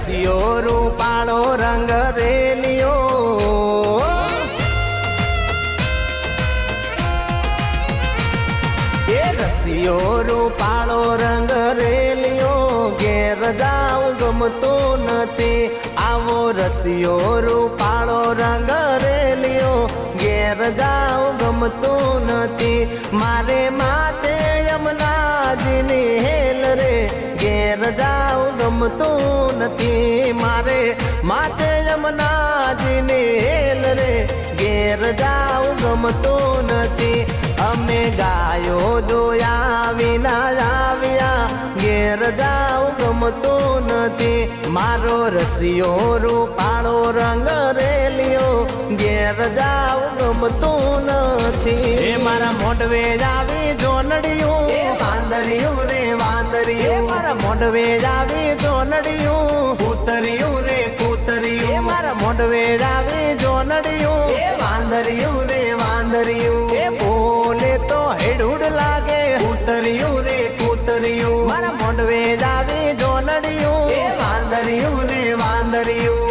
રસિયો રૂપાળો રંગ રેલિયો. એ રસિયો રૂપાળો રંગ રેલિયો. ઘેર જાવ ગમતો નથી આવો રસિયો રૂપાળો રંગ રેલિયો. ઘેર જાવ ગમતો નથી મારે ઘેર ગમતો નથી મારે. માતે યમનાજીને હેલ રે. ઘેર જાવ ગમતો નથી. અમે ગાયો દોયા વિના આવ્યા ઘેર જાવ ગમતું નથી. મારો રસિયો રૂપાળો રંગ રેલિયો. ઘેર જાવ ગમતો નથી. મારા મોઢવે આવી જોનડિયું મારા મોઢવે જો જોનડિયું કૂતરિયું રે કૂતરિયું. એ મારા મોઢવે આવી જોનડિયું એ વાંદરિયું રે વાંદરિયું. એ બોલે તો હેડુડ લાગે. કૂતરિયું રે કૂતરિયું. મારા મોઢવે આવી જોનડિયું એ વાંદરિયું રે વાંદરિયું.